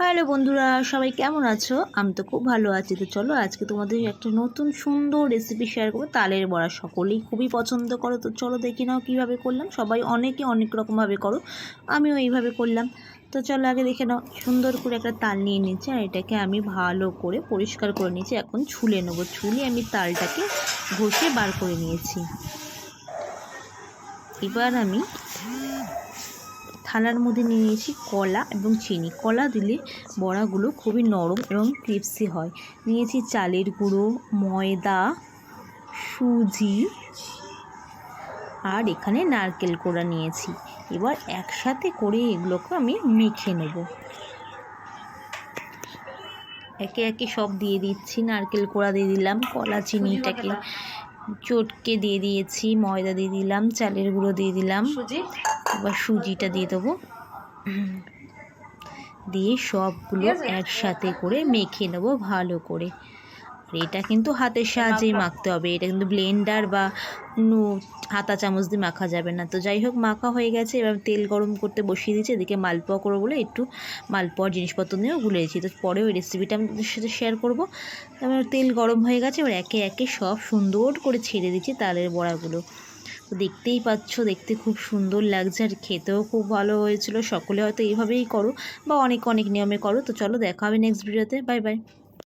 Hello বন্ধুরা, সবাই কেমন আছো? আমি তো খুব ভালো আছি। তো চলো আজকে তোমাদের একটা নতুন সুন্দর রেসিপি শেয়ার করব। তালের বড়া সকলেই খুবই পছন্দ করো। তো চলো দেখি নাও কীভাবে করলাম। সবাই অনেকে অনেক রকমভাবে করো। আমিও এইভাবে করলাম। তো চলো আগে দেখে নাও। সুন্দর করে একটা তাল নিয়ে নিচ্ছি আর এটাকে আমি ভালো করে পরিষ্কার করে নিয়েছি। এখন ছুলে নেব। ছুলে আমি তালটাকে ঘষে বার করে নিয়েছি। এবার আমি থালার মধ্যে নিয়ে নিয়েছি কলা এবং চিনি। কলা দিলে বড়াগুলো খুবই নরম এবং ক্রিপসি হয়। নিয়েছি চালের গুঁড়ো ময়দা সুজি আর এখানে নারকেল কোড়া নিয়েছি। এবার একসাথে করে এগুলোকে আমি মেখে নেব। একে একে সব দিয়ে দিচ্ছি। নারকেল কোড়া দিয়ে দিলাম কলা চিনিটাকে চটকে দিয়ে দিয়েছি ময়দা দিয়ে দিলাম চালের গুঁড়ো দিয়ে দিলাম। এবার সুজিটা দিয়ে দেবো। দিয়ে সবগুলো একসাথে করে মেখে নেব ভালো করে। এটা কিন্তু হাতের সাহায্যেই মাখতে হবে এটা কিন্তু ব্লেন্ডার বা নু হাতা চামচ দিয়ে মাখা যাবে না। তো যাই হোক মাখা হয়ে গেছে এবার তেল গরম করতে বসিয়ে দিয়েছি এদিকে মালপোয়া করব বলে একটু মালপোয়ার জিনিসপত্র নিয়েও ভুলে গেছি। তো পরে ওই রেসিপিটা আমি তোমাদের সাথে শেয়ার করব। এবার তেল গরম হয়ে গেছে এবার একে একে সব সুন্দর করে ছেড়ে দিচ্ছি তালের বড়াগুলো। তো দেখতেই পাচ্ছ দেখতে খুব সুন্দর লাগছে আর খেতেও খুব ভালো হয়েছিল। সকলে হয়তো এইভাবেই করো বা অনেক অনেক নিয়মে করো। তো চলো দেখা হবে নেক্সট ভিডিওতে বাই বাই